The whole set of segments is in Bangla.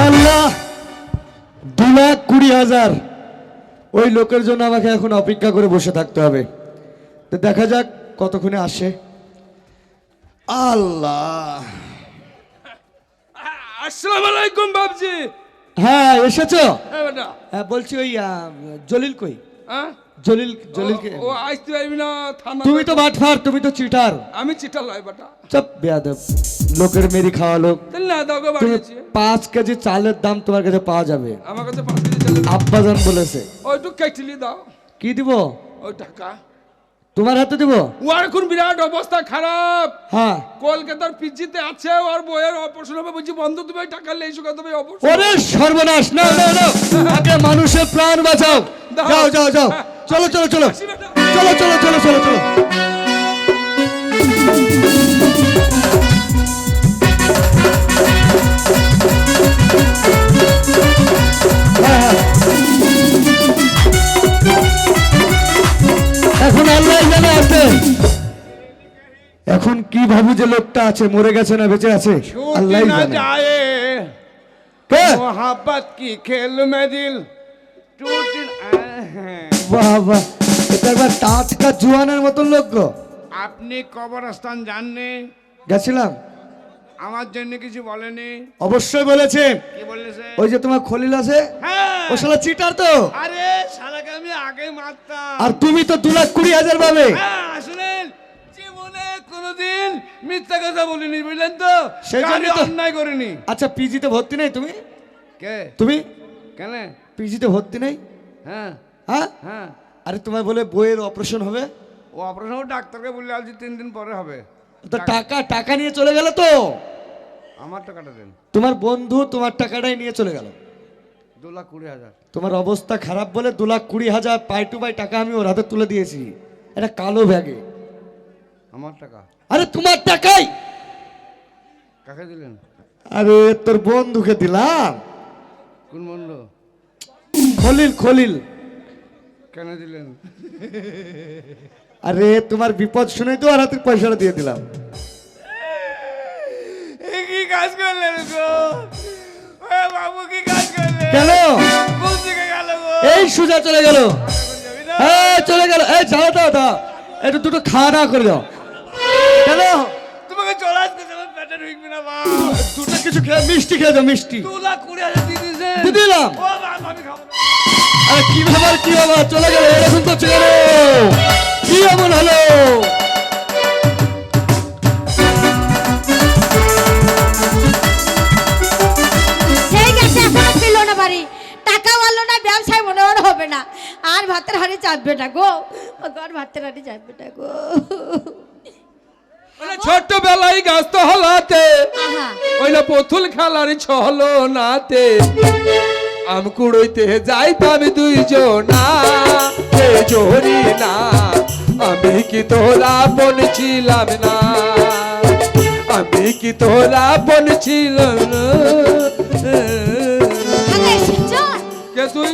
আল্লাহ দু লাখ কুড়ি হাজার। ওই লোকের জন্য আমাকে এখন অপেক্ষা করে বসে থাকতে হবে। তো দেখা যাক কতক্ষণে আসে। আল্লাহ। আসসালামু আলাইকুম বাবজি হ্যাঁ এসেছ? হ্যাঁ হ্যাঁ বলছি ওই জলিল কই? হ্যাঁ? জলিল জলিলকে। ও আসতে পারবি না থানা তুমি তো বাটফার তুমি তো চিটার। আমি লয় বেটা। চপ বেয়াদব। লোকের মেরি খাওয়া লোক। না দাও গো বাড়িয়েছি। পাঁচ কেজি চালের দাম তোমার কাছে পাওয়া যাবে। আমার কাছে পাঁচ কেজি চাল। আব্বাজান বলেছে। ওইটু কেটলি দাও। কি দিব? ওই টাকা। তোমার হাতে দিব? ওর এখন বিরাট অবস্থা খারাপ। হ্যাঁ। কলকাতার পিজিতে আছে ওর বইয়ের অপারেশন হবে বলছি বন্ধু তুমি টাকা লেই তুমি অপারেশন ওরে সর্বনাশ না না না। আগে মানুষের প্রাণ বাঁচাও। যাও যাও যাও। চলো চলো চলো। চলো চলো চলো চলো চলো। হ্যাঁ, হ্যাঁ। এখন আল্লাহ এখন কি ভাবু যে লোকটা আছে? মরে গেছে না বেঁচে আছে? আল্লাহ কি? খেল বাবা এটা একবার টাটকা জুয়ানের মতন লোক গো। আপনি কবরস্থান জাননি? গেছিলাম। আমার জন্য কিছু বলেনি? অবশ্যই বলেছে। কি বলেছে ওই হ্যাঁ। আমি আগে মারতাম। আর তুমি তো দু লাখ কুড়ি হাজার পাবে। হ্যাঁ, শুনেন জীবনে কোনোদিন মিথ্যা কথা বলিনি বুঝলেন তো? সেই জন্য অন্যায় করিনি। আচ্ছা পিজিতে ভর্তি নেই তুমি? কে? তুমি? কেন? পিজিতে ভর্তি নেই? হ্যাঁ। হ্যাঁ? হ্যাঁ। আরে তোমায় বলে বইয়ের অপারেশন হবে? ও অপারেশন ডাক্তারকে বললে আজ তিন দিন পরে হবে। তো টাকা টাকা নিয়ে চলে গেল তো? আমার টাকাটা দেন। তোমার বন্ধু তোমার টাকাটাই নিয়ে চলে গেল। দু লাখ কুড়ি হাজার। তোমার অবস্থা খারাপ বলে দু লাখ কুড়ি হাজার পাই টু পাই টাকা আমি ওর হাতে তুলে দিয়েছি। এটা কালো ব্যাগে। আমার টাকা। আরে তোমার টাকাই! কাকে দিলেন? আরে তোর বন্ধুকে দিলাম। কোন বন্ধু? খলিল খলিল। কেন দিলেন? আরে তোমার বিপদ শুনেই তো আর হাতে পয়সাটা দিয়ে দিলাম। কি কাজ করলেন গো? বাবু কি কাজ করলেন? কেন? কোন দিকে গেল গো? এই সুজা চলে গেল। হ্যাঁ চলে গেল। এই যাও দাও দাও একটু দুটো খাওয়া দাওয়া করে দাও। কেন? তোমাকে চলে আসতে তোমার পেটে ঢুকবি না মা দুটো কিছু খেয়ে মিষ্টি খেয়ে দাও মিষ্টি। দু কুড়ি হাজার দিয়ে দিয়েছে। দিয়ে দিলাম। আরে কি ব্যাপার কি ব্যাপার চলে গেল এরকম তো চলে কি এমন হলো? ব্যবসায় মনে মনে হবে না। আর ভাতের হাড়ি চাপবে না গো। আর ভাতের হাড়ি চাপবে না গো। ছোট্টবেলায় গাছ তো হলাতে ওইলা পথুল খেলার ছলো নাতে আম কুড়ইতে যাইতাম দুইজনা। হে জোরি না আমি কি তোরা বোন ছিলাম না? আমি কি তোরা বোন ছিলাম না? কে তুই?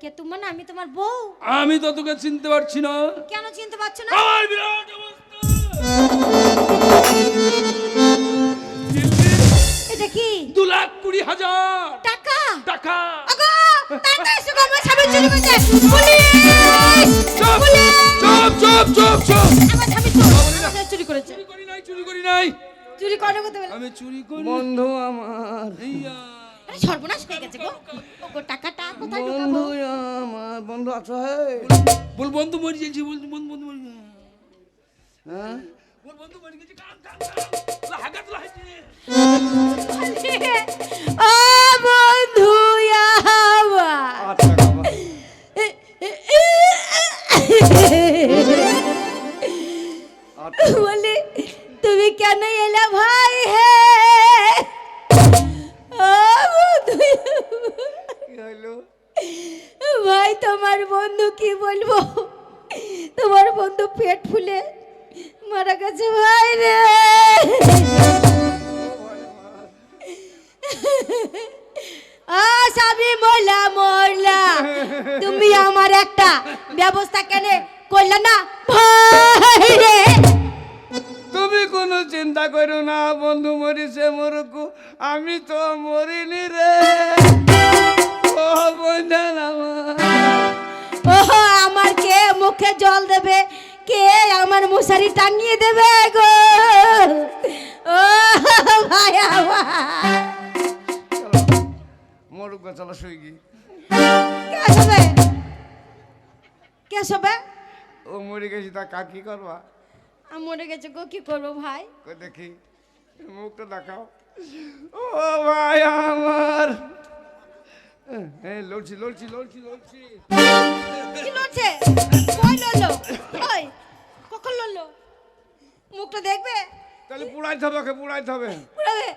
কে তুমি না আমি তোমার বউ। আমি তো তোকে চিনতে পারছি না। কেন চিনতে পারছ না? আমার বিরাট অবস্থা। এটা কি? দু লাখ কুড়ি হাজার। টাকা। টাকা আগো তাড়াতাড়ি এসো গো, আমার স্বামী চুরি করেছে পুলিশ! চুপ চুপ চুপ চুপ চুপ। আমার স্বামী চুরি করেছে। চুরি করি নাই চুরি করি নাই। চুরি করে আমি চুরি করি। বন্ধু আমার। আরে সর্বনাশ হয়ে গেছে গো। ও টাকাটা কোথায় ঢোকাবো? বন্ধু আমার বন্ধু আছো হে? বল বন্ধু মরে গেছে বল বন্ধু বন্ধু মরে গেছে। হ্যাঁ? বল বন্ধু মরে গেছে কাম কাম কাম। ও বন্ধু আজ আমি মরলা মরলা তুমি আমার একটা ব্যবস্থা কেন করলে না? ভাই রে। তুমি কোনো চিন্তা করো না বন্ধু মরিছে মরুকু আমি তো মরিনি রে। ও বন্ধন ওহো আমার কে মুখে জল দেবে? কে আমার মশারি টাঙিয়ে দেবে গো? মরুক চলো শুই গি। কে শোবে ও মরে গেছি তা কাকি করবা? আমি মরে গেছে গো কি করব ভাই? কই দেখি মুখটা দেখাও। ও ভাই আমার! এই লড়ছি লড়ছি লড়ছি লড়ছি। কি লড়ছে? কই লড়লো? কই? কখন লড়লো? মুখটা দেখবে? তাহলে পুড়াইতে হবে ওকে পুড়াইতে হবে। পুরাবে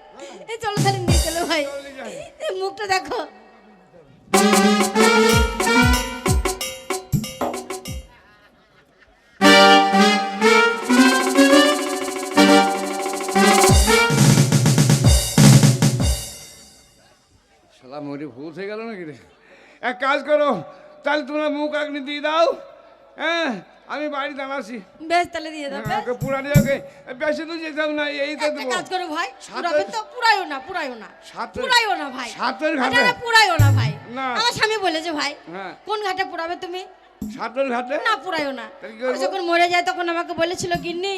এই চলো তাহলে নিয়ে চলো ভাই। মুখটা দেখো। শালা মরি ভুল হয়ে গেল নাকি রে? এক কাজ করো, তাহলে তোমরা মুখ আগনি দিয়ে দাও। হ্যাঁ আমি বাড়ি দামাসি বেশ তাহলে দিয়ে দাও বেশ। ওকে পুরানি ওকে। বেশি দূর যেতে না এই তো দেবো। কাজ করো ভাই পুরাবে তো পুরাইও না পুরাইও না। পুরাইও না ভাই। সাতের ঘাটে? পুরাইও না ভাই। আমার স্বামী বলেছে ভাই হ্যাঁ। কোন ঘাটে পুরাবে তুমি? ঘাটে না না। ও যখন মরে যায় তখন আমাকে বলেছিল গিন্নি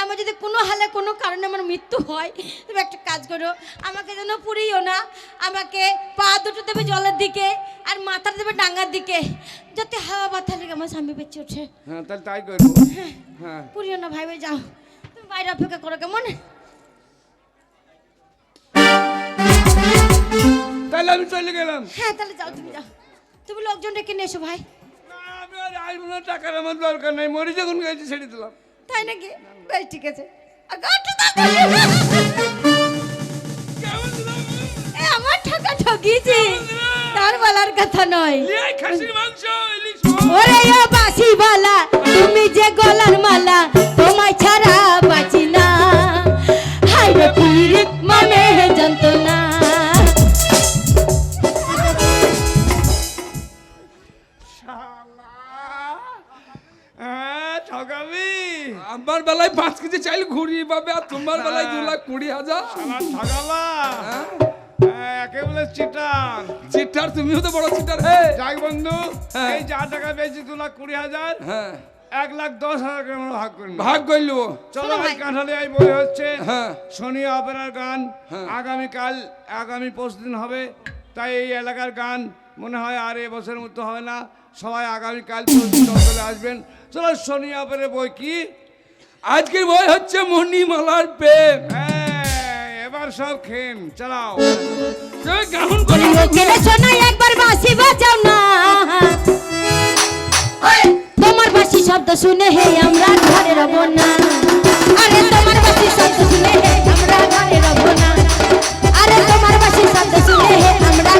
আমার যদি কোনো হালে কোনো কারণে আমার মৃত্যু হয় তুমি একটা কাজ করো আমাকে যেন পুরিও না আমাকে পা দুটো দেবে জলের দিকে আর মাথা দেবে ডাঙ্গার দিকে যাতে হাওয়া লেগে আমার স্বামী বেঁচে ওঠে। হ্যাঁ তাহলে তাই করব। হ্যাঁ পুরিও না ভাই ভাই যাও। তুমি বাইরে অপেক্ষা করো কেমন? তাহলে আমি চলে গেলাম। হ্যাঁ তাহলে যাও তুমি যাও। তুমি লোকজন ডেকে নিয়ে এসো ভাই। আমি আর আসব না টাকার আমার দরকার নাই মরি যখন গেছি ছেড়ে দিলাম। তাই নাকি? বেশ ঠিক আছে। আমার টাকা ঠকিয়েছি। তার বলার কথা নয়। ওরে বাসি বালা তুমি যে গলার মালা পাঁচ কেজি চাইল ঘুরি পাবে আর তোমার বেলায় দু লাখ কুড়ি হাজার। হ্যাঁ? হ্যাঁ, চিটার? চিটার তুমিও তো বড় চিটার হে। যাই বন্ধু হ্যাঁ। এই যা টাকা পেয়েছি দু লাখ কুড়ি হাজার হ্যাঁ। এক লাখ দশ হাজার আমরা ভাগ করি ভাগ করল চলো ভাই ভাই। কাঁঠালে আই বই হচ্ছে হ্যাঁ। শনি অপেরার গান হ্যাঁ। আগামীকাল আগামী পরশু দিন হবে। তাই এই এলাকার গান মনে হয় আর এবছরের মতো হবে না। সবাই আগামীকাল পরশু চলে আসবেন। চলো শনি অপেরার বই কি? আজকের বই হচ্ছে মণিমালার প্রেম। হ্যাঁ, এবার সব খেন চালাও। একবার বাসি বাজাও না। তোমার বাসি শব্দ শুনে হে আমরা ঘরে রব না আরে তোমার বাসি শব্দ শুনে হে আমরা ঘরে রব না আরে তোমার বাসি শব্দ শুনে হে আমরা